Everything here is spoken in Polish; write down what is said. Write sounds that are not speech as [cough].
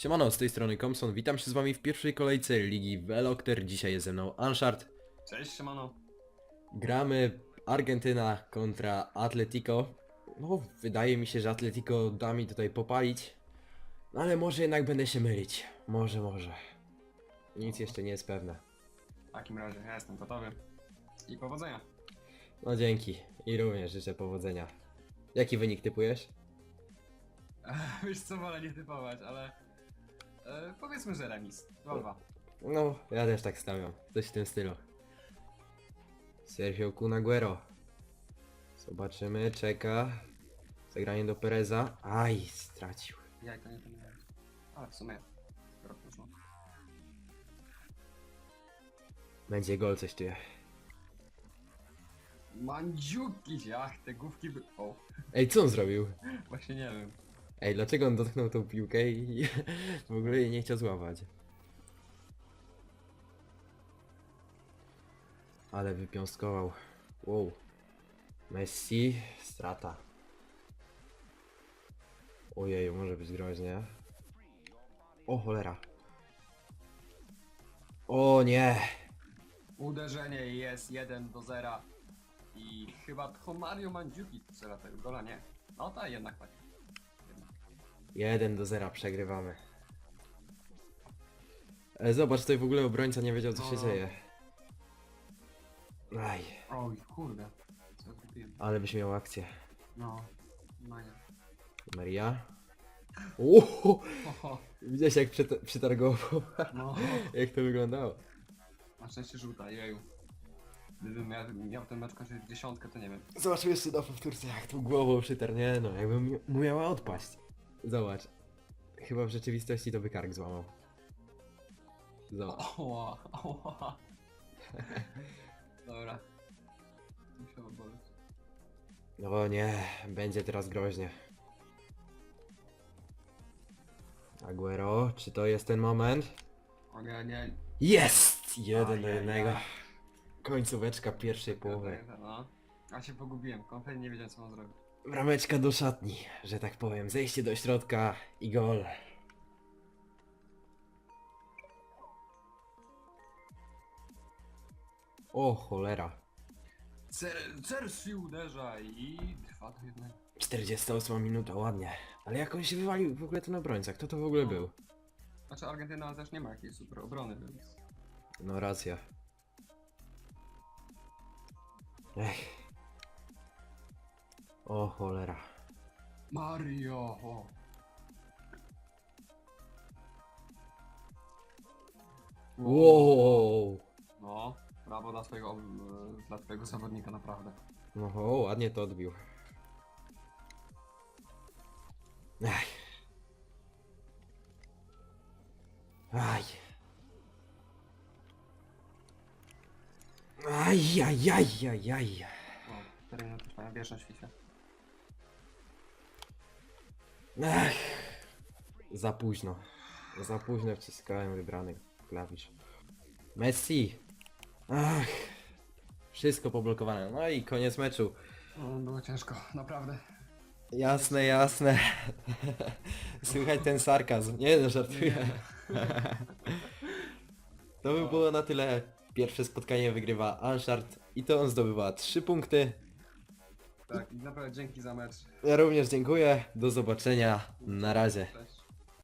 Siemano, z tej strony Komson, witam się z wami w pierwszej kolejce Ligi Velocter. Dzisiaj jest ze mną Anshard. Cześć, siemano. Gramy Argentyna kontra Atletico. No, wydaje mi się, że Atletico da mi tutaj popalić. No ale może jednak będę się mylić. Może, może. Nic jeszcze nie jest pewne. W takim razie ja jestem gotowy. I powodzenia. No dzięki. I również życzę powodzenia. Jaki wynik typujesz? [laughs] Wiesz co, wolę nie typować, ale... E, powiedzmy, że remis. 2-2. No, ja też tak stawiam. Coś w tym stylu. Sergio Kun Aguero. Zobaczymy, czeka. Zagranie do Pereza. Aj, stracił. Nie to miałem. Ale w sumie... Rok już Będzie gol, coś czuję. Mandziuki! Ach, te główki by... O, Ej, co on zrobił? właśnie nie wiem. Ej, dlaczego on dotknął tą piłkę i [laughs] w ogóle jej nie chciał złapać? Ale wypiąstkował. Wow. Messi, strata. Ojej, może być groźnie. O cholera. O nie! Uderzenie jest 1 do 0. I chyba to Mario Mandziuki strzela tego gola, nie? No tak, jednak tak. Jednak. 1 do 0 przegrywamy. E, zobacz, tutaj w ogóle obrońca nie wiedział co się No. dzieje. Aj, Oj, kurde. Co kupiłem? ale byś miał akcję. No. No nie. Maria. [laughs] Uuu, Oho, widziałeś jak przyta- przytargował? no. [laughs] jak to wyglądało? Na szczęście żółta, jeju. Gdybym miał, miał ten mecz kończyć dziesiątkę, to nie wiem. Zobaczył jeszcze na powtórce jak tu głową przytarł, nie no, jakby mu miała odpaść. Zobacz. Chyba w rzeczywistości to by kark złamał. Zobacz. Oła, oła. Dobra. Musiało boleć. No nie, będzie teraz groźnie. Aguero, czy to jest ten moment? O nie, nie. Jest! Jeden do Ajajaj. jednego. Końcóweczka pierwszej połowy. No. A się pogubiłem, kompletnie nie wiedziałem co mam zrobić. Brameczka do szatni, że tak powiem. Zejście do środka i gol. O cholera. Cer- Cersei uderza i trwa to jednak. 48 minuta, ładnie. Ale jak on się wywalił w ogóle ten obrońca? Kto to w ogóle był? Znaczy Argentyna też nie ma jakiejś super obrony, więc... No racja. Ech. O cholera. Mario! Wow. No, brawo dla twojego, e, dla twojego zawodnika, naprawdę. No o, ładnie to odbił. Ech. Aj. Aj, aj, aj, aj, aj. O, 4 minuty trwania wieczność w FIFA. Ech. Za późno. Za późno wciskałem wybrany klawisz. Messi. Ach. Wszystko poblokowane. No i koniec meczu. No, było ciężko, naprawdę. Jasne, jasne. [laughs] Słychać ten sarkazm. Nie no, żartuję. To by było na tyle. Pierwsze spotkanie wygrywa Anshard i to on zdobywa 3 punkty. Tak, i naprawdę dzięki za mecz. Ja również dziękuję. Do zobaczenia. Na razie. Cześć.